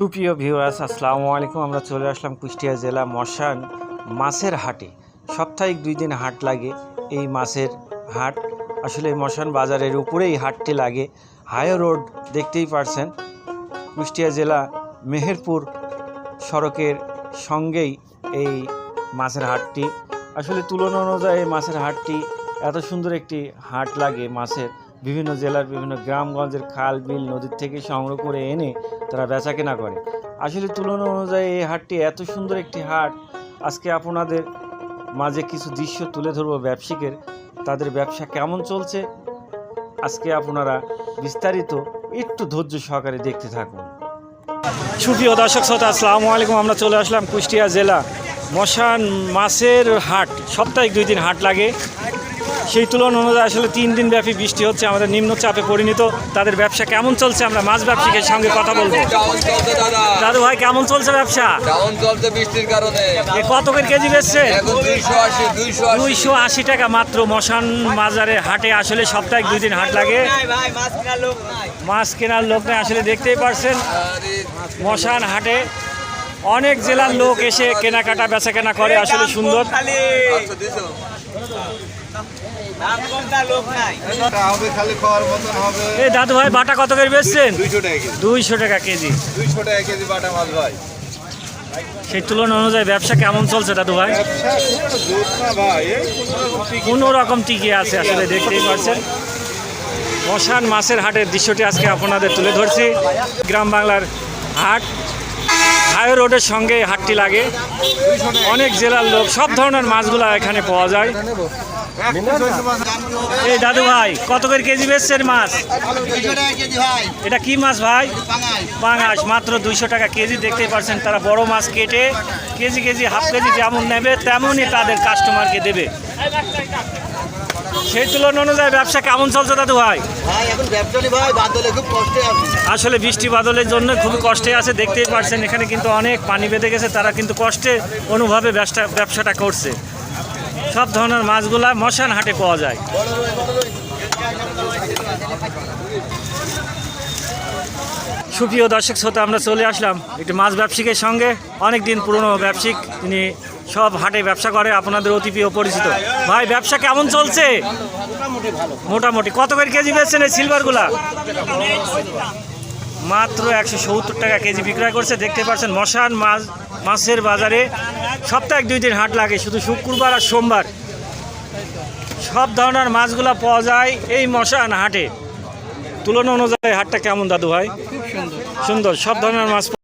সুপ্রিয় ভিউয়ার্স, আসসালামু আলাইকুম। আমরা চলে আসলাম কুষ্টিয়া জেলা মশান মাছের হাটে। সাপ্তাহিক দুই দিন হাট লাগে এই মাছের হাট। আসলে মশান বাজারের উপরেই হাটটি লাগে। হাই রোড দেখতেই পারছেন, কুষ্টিয়া জেলা মেহেরপুর সড়কের সঙ্গেই এই মাছের হাটটি। আসলে তুলনা অনুযায়ী মাছের হাটটি এত সুন্দর একটি হাট লাগে মাছের বিভিন্ন জেলার বিভিন্ন গ্রামগঞ্জের খাল, বিল, নদীর থেকে সংগ্রহ করে এনে তারা বেচা কেনা করে। আসলে তুলনা অনুযায়ী এই হাটটি এত সুন্দর একটি হাট, আজকে আপনাদের মাঝে কিছু দৃশ্য তুলে ধরবো ব্যবসায়িকের তাদের ব্যবসা কেমন চলছে? আজকে আপনারা বিস্তারিত একটু ধৈর্য সহকারে দেখতে থাকুন। সুপ্রিয় দর্শক শ্রোতা, আসসালামু আলাইকুম। আমরা চলে আসলাম কুষ্টিয়া জেলা মশান মাছের হাট। সপ্তাহে দুই দিন হাট লাগে। সেই তুলনা অনুযায়ী আসলে তিন দিন ব্যাপী বৃষ্টি হচ্ছে, আমাদের নিম্নচাপে পরিণত। তাদের ব্যবসা কেমন চলছে আমরা মাছ ব্যবসায়ীদের সঙ্গে কথা বলব। দাদু ভাই, কেমন চলছে ব্যবসা? এ কত করে কেজি বেচছে? দুইশো আশি টাকা মাত্র। মশান বাজারে হাটে আসলে সপ্তাহে দুই দিন হাট লাগে। মাছ কেনার লোক নেই, আসলে দেখতেই পারছেন। মশান হাটে অনেক জেলার লোক এসে কেনাকাটা বেচা কেনা করে আসলে সুন্দর। আচ্ছা, এই দাদু ভাই বাটা কত করে বেচছেন? দুইশো টাকা কেজি। দুইশো টাকা কেজি। দুইশো টাকা কেজি বাটা মাছ ভাই। সেই তুলনা অনুযায়ী ব্যবসা কেমন চলছে দাদু ভাই? কোনো রকম টিকে আছে আসলে দেখতেই পাচ্ছেন। মশান মাছের হাটের দৃশ্যটি আজকে আপনাদের তুলে ধরছি। গ্রাম বাংলার হাট হাই রোডের সঙ্গে হাটটি লাগে। অনেক জেলার লোক, সব ধরনের মাছগুলো এখানে পাওয়া যায়। এই দাদু ভাই, কত করে কেজি বেচছেন মাছ? এটা কি মাছ ভাই? পাঙাশ, মাত্র দুইশো টাকা কেজি দেখতেই পাচ্ছেন তারা। বড় মাছ কেটে, কেজি কেজি, হাফ কেজি যেমন নেবে, তেমনই তাদের কাস্টমারকে দেবে। সেই তুলনা অনুযায়ী ব্যবসা কেমন চলছে দাদু ভাই? ভাই এখন ব্যবসা ভাই বাদলে খুব কষ্টে আছি। আসলে বৃষ্টি বাদলের জন্য খুব কষ্টে আছে দেখতেই পাচ্ছেন এখানে কিন্তু অনেক পানি বেঁধে গেছে তারা কিন্তু কষ্টে অনুভবে ব্যবসা ব্যবসাটা করছে। সব ধরনের মাছগুলা মশান হাটে পাওয়া যায়। সুপ্রিয় দর্শক শ্রোতা আমরা চলে আসলাম একটি মাছ ব্যবসায়িকের সঙ্গে। অনেক দিন পুরনো ব্যবসায়িক তিনি সব হাটে ব্যবসা করে আপনাদের অতি প্রিয় পরিচিত। ভাই ব্যবসা কেমন চলছে? মোটামুটি। কত করে কেজি বেচছেন এই সিলভারগুলা মাত্র একশো সত্তর টাকা কেজি বিক্রয় করছে। দেখতে পাচ্ছেন মশান মাছ মাছের বাজারে সপ্তাহে দুই দিন হাট লাগে শুধু শুক্রবার আর সোমবার। সব ধরনের মাছগুলা পাওয়া যায় এই মশান হাটে। তুলনা অনুযায়ী হাটটা কেমন দাদু ভাই? সুন্দর সব ধরনের মাছ